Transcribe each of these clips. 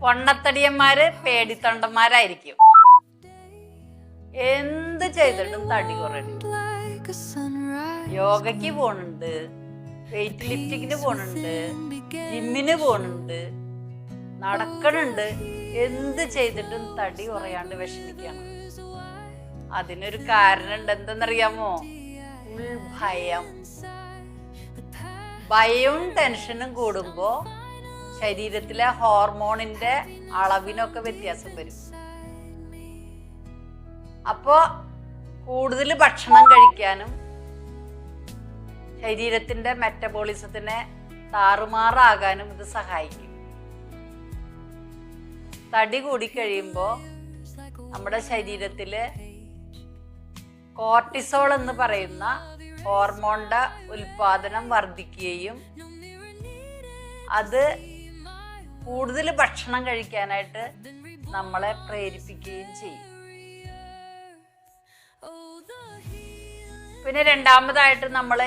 പൊണ്ണത്തടിയന്മാര് പേടിത്തൊണ്ടന്മാരായിരിക്കും. എന്ത് ചെയ്തിട്ടും തടി കുറയണം. യോഗയ്ക്ക് പോണുണ്ട് വെയിറ്റ് ലിഫ്റ്റിങ്ങിന് പോണുണ്ട് ജിമ്മിന് പോണുണ്ട് നടക്കണുണ്ട്. എന്ത് ചെയ്തിട്ടും തടി കുറയാണ്ട് വിഷമിക്കണം. അതിനൊരു കാരണമുണ്ട് എന്തെന്നറിയാമോ? ഉൾ ഭയം. ഭയവും ടെൻഷനും കൂടുമ്പോൾ ശരീരത്തിലെ ഹോർമോണിന്റെ അളവിനൊക്കെ വ്യത്യാസം വരും. അപ്പോ കൂടുതൽ ഭക്ഷണം കഴിക്കാനും ശരീരത്തിന്റെ മെറ്റബോളിസത്തിനെ താറുമാറാകാനും ഇത് സഹായിക്കും. തടി കൂടിക്കഴിയുമ്പോൾ നമ്മുടെ ശരീരത്തിൽ കോർട്ടിസോൾ എന്ന് പറയുന്ന ഹോർമോണിന്റെ ഉൽപാദനം വർദ്ധിക്കുകയും അത് കൂടുതൽ ഭക്ഷണം കഴിക്കാനായിട്ട് നമ്മളെ പ്രേരിപ്പിക്കുകയും ചെയ്യും. പിന്നെ രണ്ടാമതായിട്ട് നമ്മൾ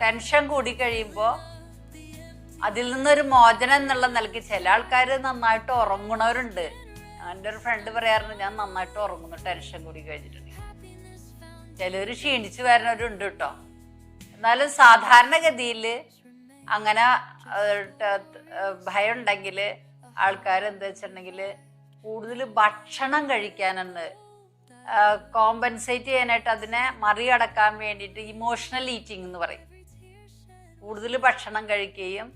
ടെൻഷൻ കൂടി കഴിയുമ്പോൾ അതിൽ നിന്നൊരു മോചനം എന്നുള്ള നിലയ്ക്ക് ചില ആൾക്കാർ നന്നായിട്ട് ഉറങ്ങണവരുണ്ട്. എന്റെ ഒരു ഫ്രണ്ട് പറയാറുണ്ട് ഞാൻ നന്നായിട്ട് ഉറങ്ങുന്നു ടെൻഷൻ കൂടി കഴിഞ്ഞിട്ടുണ്ടെങ്കിൽ ചിലർ ക്ഷീണിച്ച് വരുന്നവരുണ്ട് കേട്ടോ എന്നാലും സാധാരണഗതിയിൽ അങ്ങനെ ഭയം ഉണ്ടെങ്കിൽ ആൾക്കാർ എന്താ വെച്ചിട്ടുണ്ടെങ്കിൽ കൂടുതൽ ഭക്ഷണം കഴിക്കാനുണ്ട് കോമ്പൻസേറ്റ് ചെയ്യാനായിട്ട് അതിനെ മറികടക്കാൻ വേണ്ടിയിട്ട് ഇമോഷണൽ ഈറ്റിംഗ് എന്ന് പറയും. കൂടുതൽ ഭക്ഷണം കഴിക്കുകയും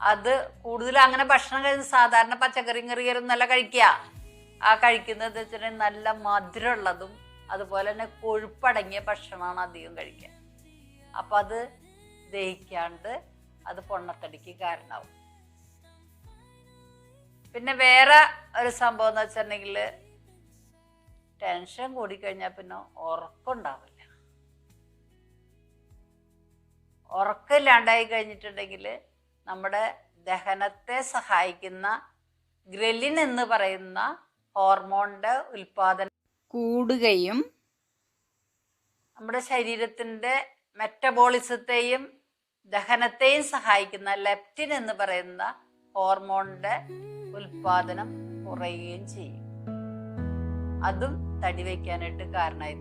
അത് കൂടുതൽ അങ്ങനെ ഭക്ഷണം കഴിക്കുന്ന സാധാരണ പച്ചക്കറിയും കറികറും നല്ല കഴിക്കുക. ആ കഴിക്കുന്നത് വെച്ചിട്ടുണ്ടെങ്കിൽ നല്ല മധുരമുള്ളതും അതുപോലെ തന്നെ കൊഴുപ്പടങ്ങിയ ഭക്ഷണമാണ് അധികം കഴിക്കുക. അപ്പം അത് ദഹിക്കാണ്ട് അത് പൊണ്ണത്തടിക്ക് കാരണമാവും. പിന്നെ വേറെ ഒരു സംഭവം എന്ന് വെച്ചിട്ടുണ്ടെങ്കിൽ ടെൻഷൻ കൂടിക്കഴിഞ്ഞാൽ പിന്നെ ഉറക്കമുണ്ടാവില്ല ഉറക്കമില്ലാണ്ടായി കഴിഞ്ഞിട്ടുണ്ടെങ്കിൽ നമ്മുടെ ദഹനത്തെ സഹായിക്കുന്ന ഗ്രലിൻ എന്ന് പറയുന്ന ഹോർമോണിന്റെ ഉൽപാദനം കൂടുകയും നമ്മുടെ ശരീരത്തിന്റെ മെറ്റബോളിസത്തെയും ദഹനത്തെയും സഹായിക്കുന്ന ലെപ്റ്റിൻ എന്ന് പറയുന്ന ഹോർമോണിന്റെ ഉൽപാദനം കുറയുകയും ചെയ്യും. അതും തടി വയ്ക്കാനായിട്ട് കാരണമായി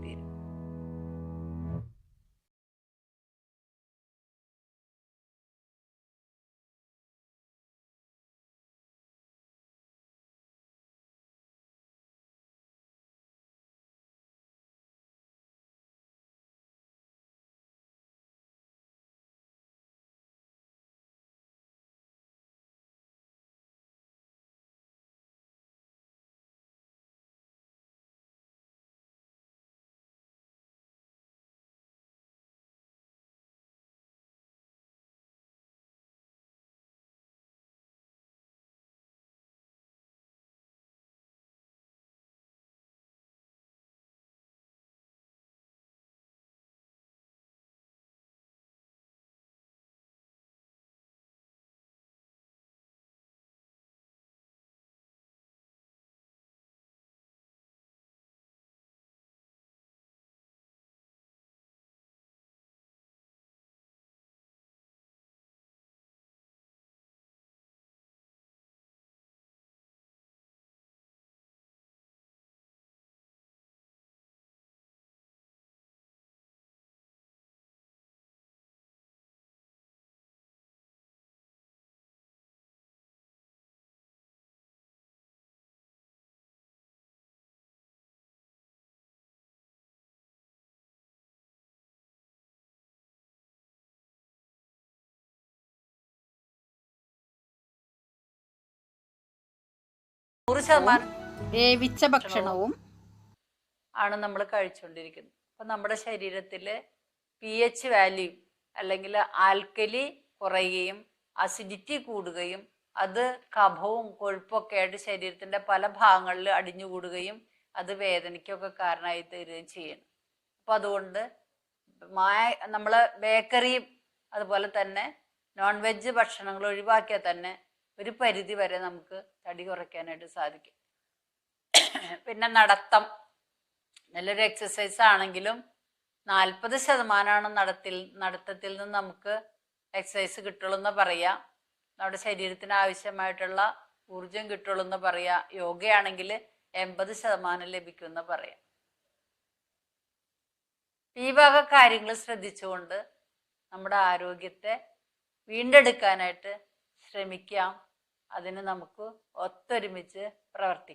നൂറ് ശതമാനം വേവിച്ച ഭക്ഷണവും ആണ് നമ്മൾ കഴിച്ചുകൊണ്ടിരിക്കുന്നത് അപ്പം നമ്മുടെ ശരീരത്തിലെ പി എച്ച് വാല്യൂ അല്ലെങ്കിൽ ആൽക്കലി കുറയുകയും അസിഡിറ്റി കൂടുകയും അത് കഫവും കൊഴുപ്പൊക്കെ ആയിട്ട് ശരീരത്തിന്റെ പല ഭാഗങ്ങളിൽ അടിഞ്ഞുകൂടുകയും അത് വേദനയ്ക്കൊക്കെ കാരണമായി തീരുകയും ചെയ്യണം അപ്പം അതുകൊണ്ട് മായ നമ്മൾ ബേക്കറിയും അതുപോലെ തന്നെ നോൺ വെജ് ഭക്ഷണങ്ങൾ ഒഴിവാക്കിയാൽ തന്നെ ഒരു പരിധി വരെ നമുക്ക് തടി കുറയ്ക്കാനായിട്ട് സാധിക്കും. പിന്നെ നടത്തം. നല്ലൊരു എക്സസൈസ് ആണെങ്കിലും നാൽപ്പത് ശതമാനമാണ് നടത്തിൽ നടത്തത്തിൽ നിന്ന് നമുക്ക് എക്സസൈസ് കിട്ടുള്ളൂ എന്ന് പറയാം. നമ്മുടെ ശരീരത്തിന് ആവശ്യമായിട്ടുള്ള ഊർജം കിട്ടുള്ളൂ എന്ന് പറയാം. യോഗയാണെങ്കിൽ എൺപത് ശതമാനം ലഭിക്കുമെന്ന് പറയാം. ഈ വക കാര്യങ്ങൾ ശ്രദ്ധിച്ചുകൊണ്ട് നമ്മുടെ ആരോഗ്യത്തെ വീണ്ടെടുക്കാനായിട്ട് ശ്രമിക്കാം. അതിന് നമുക്ക് ഒത്തൊരുമിച്ച് പ്രവർത്തിക്കാം.